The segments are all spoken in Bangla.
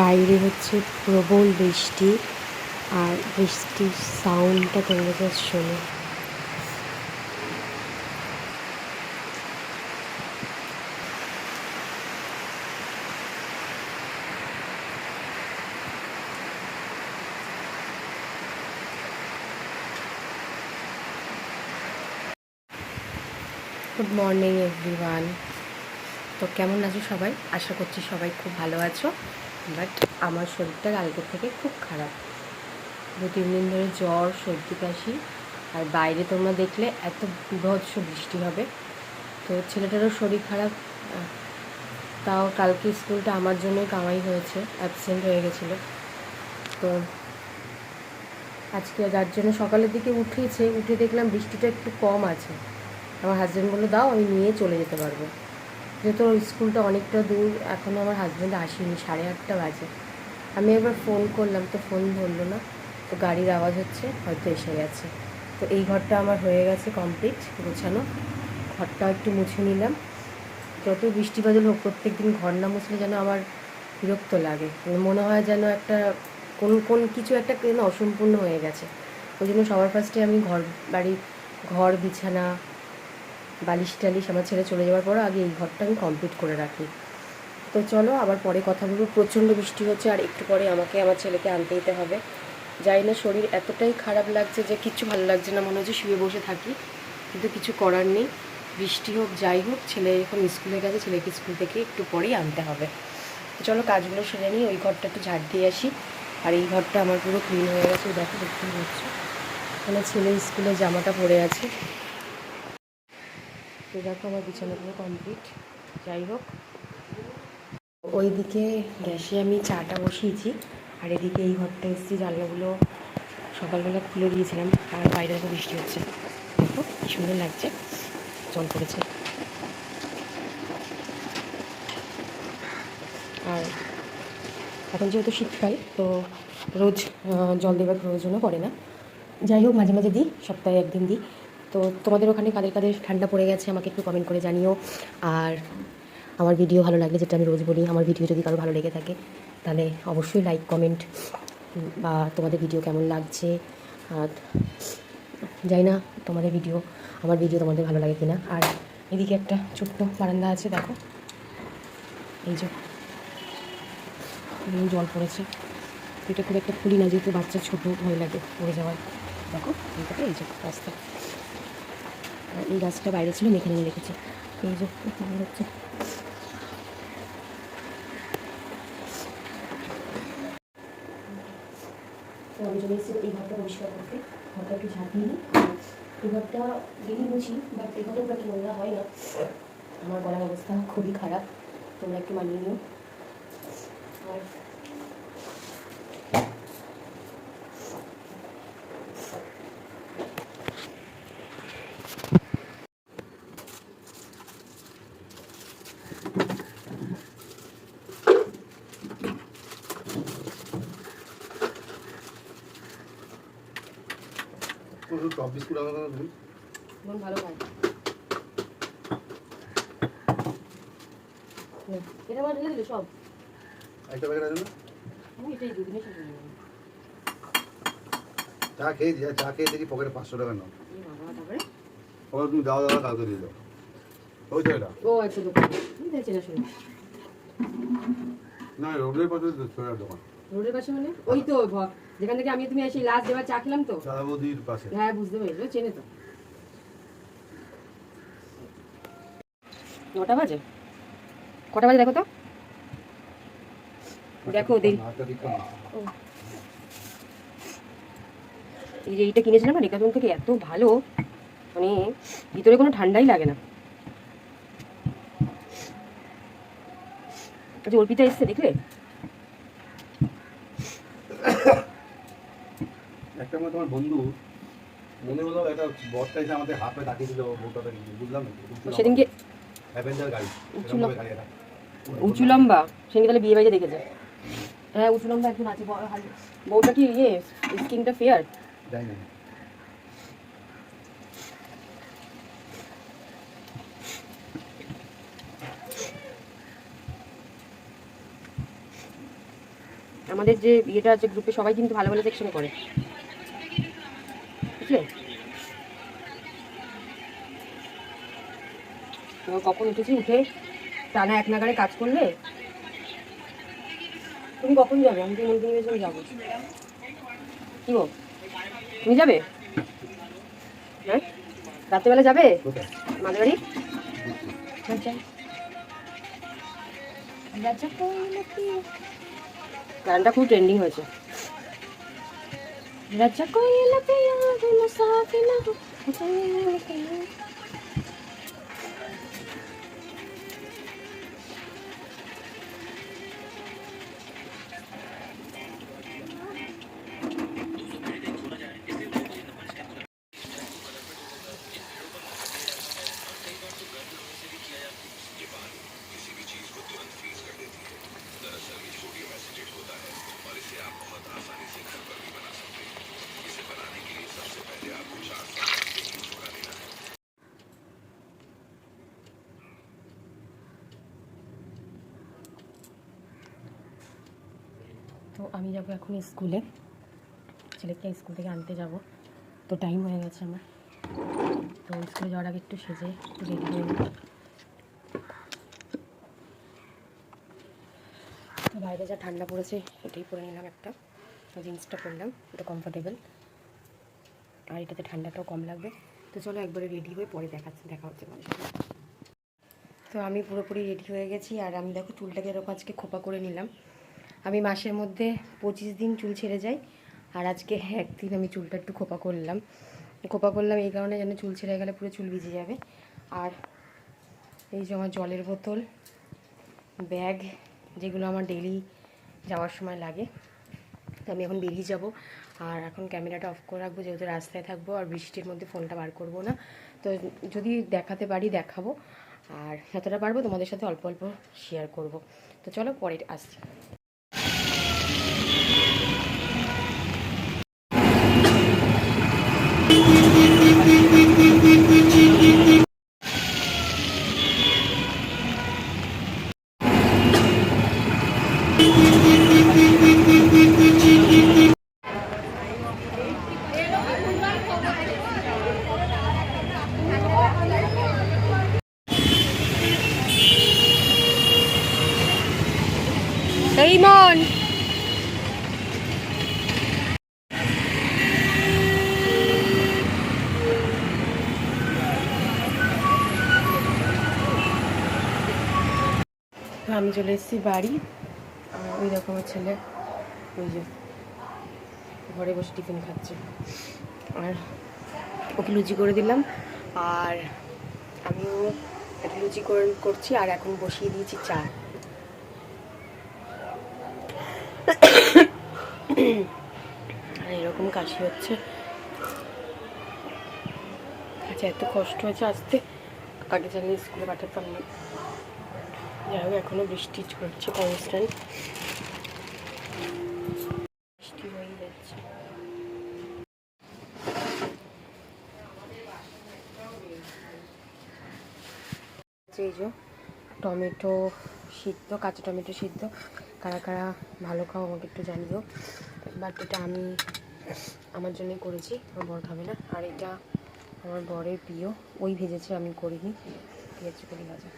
বাইরে হচ্ছে প্রবল বৃষ্টি আর বৃষ্টির সাউন্ডটা তোমরা জাস্ট শোনো। গুড মর্নিং এভরিওয়ান তো কেমন আছো সবাই? আশা করছি সবাই খুব ভালো আছো। বাট আমার শরীরটা কালকের থেকে খুব খারাপ। দু, তিন দিন ধরে জ্বর, সর্দি, কাশি। আর বাইরে তোমরা দেখলে এত বিভৎস বৃষ্টি হবে। তো ছেলেটারও শরীর খারাপ। তাও কালকে স্কুলটা আমার জন্যই কামাই হয়েছে অ্যাবসেন্ট হয়ে গেছিল। তো আজকে যার জন্য সকালের দিকে উঠেছে, উঠে দেখলাম বৃষ্টিটা একটু কম আছে। আমার হাজব্যান্ড বলল, দাও, আমি নিয়ে চলে যেতে পারব। যেহেতু স্কুলটা অনেকটা দূর এখনও আমার হাজব্যান্ড আসেনি, সাড়ে আটটা বাজে। আমি একবার ফোন করলাম, তো ফোন ধরলো না, তো গাড়ির আওয়াজ হচ্ছে, হয়তো এসে গেছে। তো এই ঘরটা আমার হয়ে গেছে কমপ্লিট গোছানো। ঘরটাও একটু মুছে নিলাম। যত বৃষ্টি বাদল হোক প্রত্যেক দিন ঘর না মুছলে যেন আমার বিরক্ত লাগে। মনে হয় যেন একটা, কোন কোন কিছু একটা যেন অসম্পূর্ণ হয়ে গেছে। ওই জন্য সবার ফার্স্টে আমি ঘর বাড়ি, ঘর, বিছানা বালিশ টালিশ আমার ছেলে চলে যাওয়ার পর আগে এই ঘরটা আমি কমপ্লিট করে রাখি। তো চলো, আবার পরে কথা বলব। প্রচণ্ড বৃষ্টি হচ্ছে আর একটু পরে আমাকে আমার ছেলেকে আনতে যেতে হবে। যাই না শরীর এতটাই খারাপ লাগছে যে কিচ্ছু ভালো লাগছে না, মনে হচ্ছে শুয়ে বসে থাকি। কিন্তু কিছু করার নেই। বৃষ্টি হোক, যাই হোক, ছেলে এখন স্কুলে গেছে, ছেলেকে স্কুল থেকে একটু পরেই আনতে হবে। তো চলো, কাজগুলো সেরে নিই, ওই ঘরটা একটু ঝাড় দিয়ে আসি। আর এই ঘরটা আমার পুরো ক্লিন হয়ে গেছে, দেখো দেখতে হচ্ছে এখানে ছেলে স্কুলে জামাটা পরে আছে। তো দেখো আমার বিছানাগুলো কমপ্লিট যাই হোক, ওইদিকে গ্যাসে আমি চাটা বসিয়েছি, আর এদিকে এই ঘরটা এসেছি, জানলাগুলো সকালবেলা খুলে দিয়েছিলাম, আর বাইরে দেখো বৃষ্টি হচ্ছে। দেখো কি সুন্দর লাগছে, জল পড়েছে। আর এখন যেহেতু শীতকাল, তো রোজ জল দেওয়ার প্রয়োজনও পড়ে না। যাই হোক, মাঝে মাঝে দিই, সপ্তাহে একদিন দিই। তো তোমাদের ওখানে কাদের কাদের ঠান্ডা পড়ে গেছে আমাকে একটু কমেন্ট করে জানিও। আর আমার ভিডিও ভালো লাগলে যেটা আমি রোজ বলি, আমার ভিডিও যদি কারও ভালো লেগে থাকে, তাহলে অবশ্যই লাইক কমেন্ট বা তোমাদের ভিডিও কেমন লাগছে। আর যাই না তোমাদের ভিডিও আমার ভিডিও তোমাদের ভালো লাগে কিনা। আর এদিকে একটা ছোট্ট বারান্দা আছে, দেখো। এই যে জল পড়েছে। এটা খুব একটা খুলি না, যেহেতু বাচ্চা ছোটো, ভয় লাগে পড়ে যাওয়ার দেখো এই যে রাস্তা এই গাছটা বাইরে ছিল এখানে নিয়ে রেখেছি। এই যে হচ্ছে চলে এসেছি এই ঘরটা পরিষ্কার করতে। ঘরটা একটু ঝাঁপ নিই এই ঘরটা ডেলি মুছি বাট এই ঘরটা কি নোংরা হয় না। আমার গলার অবস্থা খুবই খারাপ। তোমরা একটু মানিয়ে নিও। আর টপ বিস্কুট আমার তুমি মন ভালো হয় এটা আমার ঢেলে দিলে সব। একটা প্যাকেট আছে না? আমি এটাই দুদিনে শেষ হয়ে চা খেয়ে যা চা খেয়ে দেখি পকেটে পাঁচশো টাকা নাও। ওরা তুমি দাও দাও কাউকে দিয়ে দাও। ওই তো এটা। ও আচ্ছা দোকান। না রোডের পাশে দোকান। রোডের পাশে মানে? ওই তো ভ- যেখান থেকে আমি তুমি এসে লাস্ট দেবার চা খেলাম তো? পাশে। হ্যাঁ বুঝতে পেরেছি চেনে তো। নটা বাজে? কটা বাজে দেখো তো? দেখো। ও। এই যে এইটা কিনেছিলাম না ডেকাথন থেকে এত ভালো মানে ভিতরে কোনো ঠান্ডাই লাগে না। আচ্ছা অর্পিতা এসছে দেখলে একটা আমার তোমার বন্ধু মনে হলো একটা বস্তা এসে আমাদের হাতে ডাকিয়ে দিল বউটাতে বুঝলাম সেদিনকে অ্যাভেঞ্জার গাড়ি উঁচু এরকম লম- ভাবে গাড়ি এটা। উঁচু লম্বা সেদিনকে তাহলে বিয়ে বাড়িতে দেখেছে। হ্যাঁ উঁচু লম্বা একজন আছে বউটা কি ইয়ে স্কিনটা ফেয়ার যাই না। আমাদের যে ইয়েটা আছে গ্রুপে সবাই কিন্তু ভালো ভালো সেকশন করে। তো কখন উঠেছি উঠে? টানা এক নাগারে কাজ করলে? তুমি কখন যাবে? আমি তো মন্দির নিয়ে যাব। কি গো? তুমি যাবে? হ্যাঁ? রাত্রেবেলা যাবে? মাদের বাড়ি আচ্ছা গানটা খুব ট্রেন্ডিং হয়েছে। Radya ko ilapay ang mo sa akin ako. At ang তো আমি যাব এখন স্কুলে। ছেলেকে স্কুল থেকে আনতে যাব। তো টাইম হয়ে গেছে আমার। তো স্কুলে যাওয়ার আগে একটু সেজে একটু রেডি হয়ে। তো বাইরে যা ঠান্ডা পড়েছে, এটাই পরে নিলাম একটা। জিন্সটা পরলাম, এটা কমফোর্টেবল আর এটাতে ঠান্ডাটাও কম লাগবে। তো চলো একবারে রেডি হয়ে পরে দেখাচ্ছি, দেখা হচ্ছে তোমাদের তো আমি পুরোপুরি রেডি হয়ে গেছি। আর আমি দেখো চুলটাকে এরকম আজকে খোপা করে নিলাম। আমি মাসের মধ্যে পঁচিশ দিন চুল ছেড়ে যাই, আর আজকে একদিন আমি চুলটা একটু খোপা করলাম। খোপা করলাম এই কারণে যেন চুল ছেড়ে গেলে পুরো চুল ভিজে যাবে। আর এই যে আমার জলের বোতল, ব্যাগ, যেগুলো আমার ডেলি যাওয়ার সময় লাগে, তো আমি এখন বেরিয়ে যাব। আর এখন ক্যামেরাটা অফ করে রাখব, যেহেতু রাস্তায় থাকব, আর বৃষ্টির মধ্যে ফোনটা বার করব না। তো যদি দেখাতে পারি, দেখাবো। আর যতটা পারব তোমাদের সাথে অল্প অল্প শেয়ার করব। তো চলো পরে আসছি। এই আমি চলে এসেছি বাড়ি। ওই রকমের ছেলে। ওই যে ঘরে বসে টিফিন খাচ্ছে। আর ওকে লুচি করে দিলাম। আর আমিও লুচি করে, করছি আর এখন বসিয়ে দিয়েছি চা। আর এরকম কাশি হচ্ছে। আচ্ছা এত কষ্ট হয়েছে আসতে। আগে জানিয়ে স্কুলে পাঠাতাম না। যাই এখনও বৃষ্টি চলছে কনস্ট্যান্ট বৃষ্টি হয়েই যাচ্ছে। এই যে টমেটো সিদ্ধ, কাঁচা টমেটো সিদ্ধ, কারা কারা ভালো খাও আমাকে একটু জানিও। বাট এটা আমি আমার জন্যই করেছি, আমার বর খাবে না। আর এটা আমার বরের প্রিয়, ওই ভেজেছে, আমি করিনি। পেঁয়াজ করি ভাজা।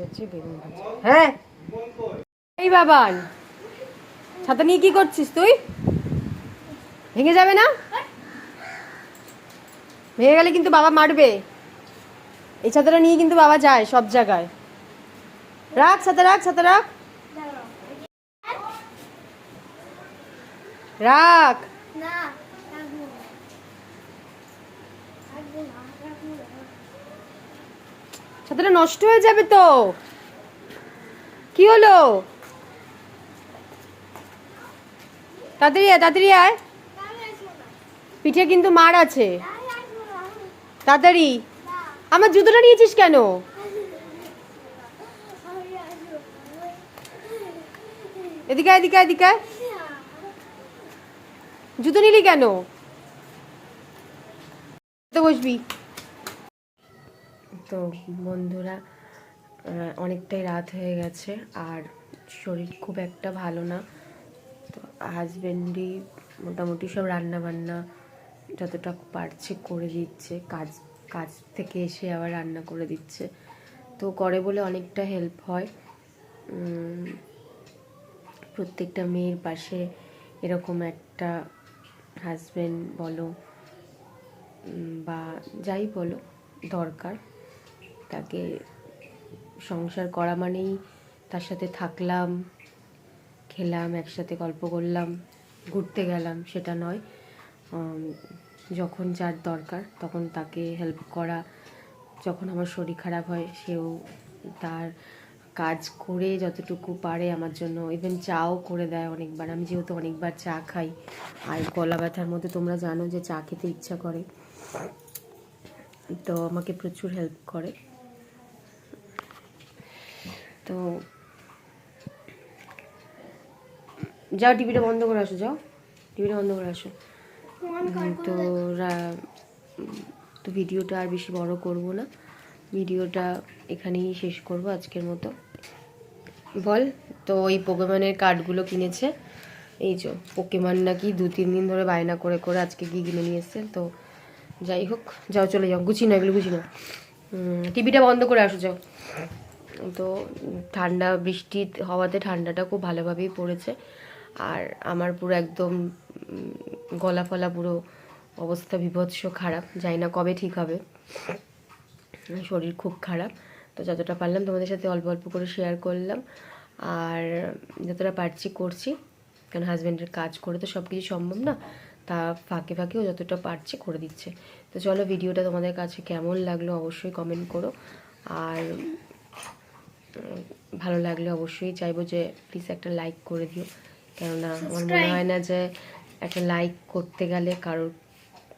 হচ্ছে বেগুন ভাজা। হ্যাঁ? এই বাবান ছাতা নিয়ে কি করছিস তুই? ভেঙে যাবে না? ভেঙে গেলে কিন্তু বাবা মারবে। এই ছাতাটা নিয়ে কিন্তু বাবা যায় সব জায়গায়। রাখ ছাতা রাখ ছাতা রাখ। রাখ। না রাখব না রাখব না রাখব না ছাতাটা নষ্ট হয়ে যাবে তো। কি হলো? তাড়াতাড়ি আয় তাড়াতাড়ি আয়। পিঠে কিন্তু মার আছে। তাড়াতাড়ি। আমার জুতোটা নিয়েছিস কেন? এদিকে এদিকে এদিকে জুতো নিলি কেন? তো বসবি। তো বন্ধুরা অনেকটাই রাত হয়ে গেছে আর শরীর খুব একটা ভালো না। তো হাজব্যান্ডই মোটামুটি সব রান্না বান্না যতটা পারছে করে দিচ্ছে। কাজ কাজ থেকে এসে আবার রান্না করে দিচ্ছে। তো করে বলে অনেকটা হেল্প হয়। প্রত্যেকটা মেয়ের পাশে এরকম একটা হাজব্যান্ড বলো বা যাই বলো দরকার। তাকে সংসার করা মানেই তার সাথে থাকলাম, খেলাম, একসাথে গল্প করলাম, ঘুরতে গেলাম, সেটা নয়। যখন যার দরকার তখন তাকে হেল্প করা। যখন আমার শরীর খারাপ হয় সেও তার কাজ করে যতটুকু পারে আমার জন্য ইভেন চাও করে দেয় অনেকবার। আমি যেহেতু অনেকবার চা খাই, আর গলা ব্যথার মধ্যে তোমরা জানো যে চা খেতে ইচ্ছা করে, তো আমাকে প্রচুর হেল্প করে। তো যাও টিভিটা বন্ধ করে আসো যাও। টিভিটা বন্ধ করে আসো। তো তো ভিডিওটা আর বেশি বড় করব না। ভিডিওটা এখানেই শেষ করব আজকের মতো। বল তো ওই পোকেমনের কার্ডগুলো কিনেছে। এই যে পোকেমন নাকি দু তিন দিন ধরে বায়না করে করে আজকে গিয়ে কিনে নিয়ে এসছে। তো যাই হোক যাও চলে যাও। গুছি না এগুলো গুছি না টিভিটা বন্ধ করে আসো যাও। তো ঠান্ডা, বৃষ্টি হওয়াতে ঠান্ডাটা খুব ভালোভাবেই পড়েছে। আর আমার পুরো একদম গলা ফলা পুরো অবস্থা বিভৎস খারাপ। জানি না কবে ঠিক হবে। শরীর খুব খারাপ। তো যতটা পারলাম তোমাদের সাথে অল্প অল্প করে শেয়ার করলাম। আর যতটা পারছি করছি। কারণ হাজব্যান্ডের কাজ করে তো সব কিছু সম্ভব না। তা ফাঁকে ফাঁকেও যতটা পারছি করে দিচ্ছে। তো চলো ভিডিওটা তোমাদের কাছে কেমন লাগল অবশ্যই কমেন্ট করো। আর ভালো লাগলে অবশ্যই চাইব যে প্লিজ একটা লাইক করে দিও। কেননা আমার মনে হয় না যে একটা লাইক করতে গেলে কারোর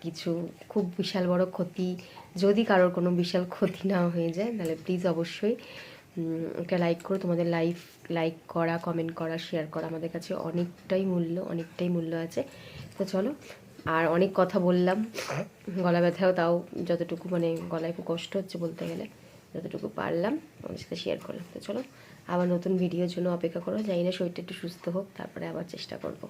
কিছু খুব বিশাল বড় ক্ষতি যদি কারোর কোনো বিশাল ক্ষতি না হয়ে যায় তাহলে প্লিজ অবশ্যই একটা লাইক করো। তোমাদের লাইফ লাইক করা কমেন্ট করা শেয়ার করা আমাদের কাছে অনেকটাই মূল্য অনেকটাই মূল্য আছে। তো চলো আর অনেক কথা বললাম। গলা ব্যথাও তাও যতটুকু মানে গলায় খুব কষ্ট হচ্ছে বলতে গেলে। যতটুকু পারলাম আমাদের সাথে শেয়ার করলাম। তো চলো, আবার নতুন ভিডিওর জন্য অপেক্ষা করো। যাই না শরীরটা একটু সুস্থ হোক, তারপরে আবার চেষ্টা করব।